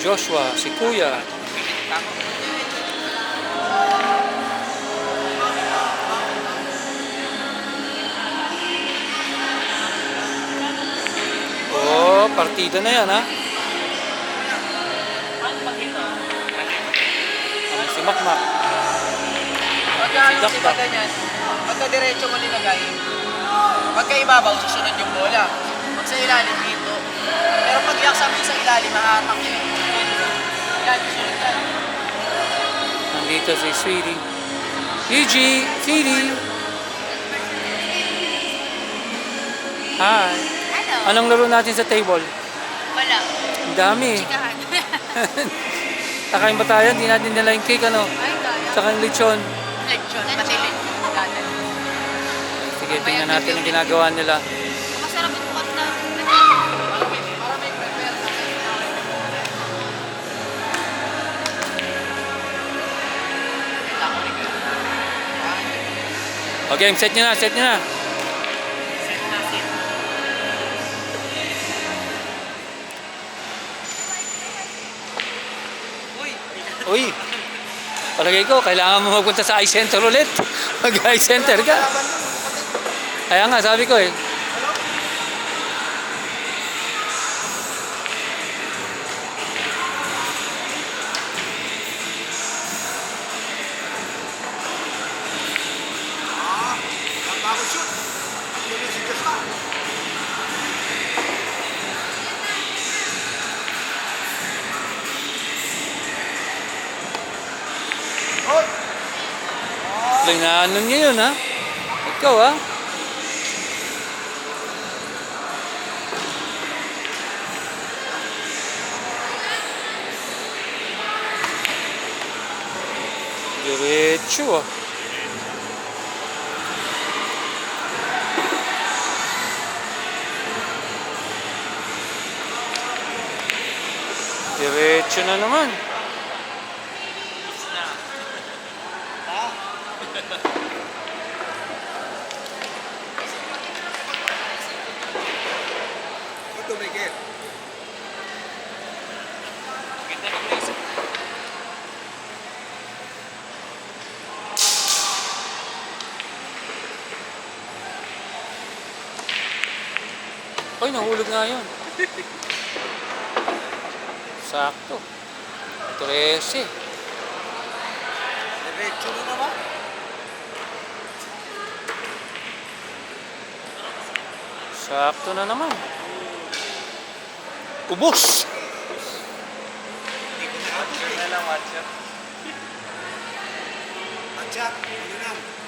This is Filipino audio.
Joshua, si Kuya. Oh, partida na yan ha. Ang si Makmak. Pagka Si sila ganyan, pagka diretso mo nilagay, pagka ibabaw, susunod yung bola. Pag sa ilalim, dito. Pero pag mo yung sa ilalim, mahatak yun. Nandito si Sweetie. Gigi, Sweetie. Hi. Hello. Anong laro natin sa table? Wala. Ang dami. Chikahan. Kakain ba tayo? Hindi natin nila yung cake ano? Ay, kaya. Tsaka yung lechon. Lechon. Pati lechon. Sige, tingnan natin ang ginagawa nila. Okay, set nyo na, set nyo na. Uy, palagay ko, kailangan mo magpunta sa eye center ulit. Mag-eye center ka. Kaya nga, sabi ko eh. Dengan ini na, kau ah. Derecho. Diretso na naman. Ito, Miguel. Ay, nahulog nga yun. Sakto. 13. Diretso na naman. Sakto na naman. Ubus! Hindi ko na lang, watch out. Watch. Ano lang.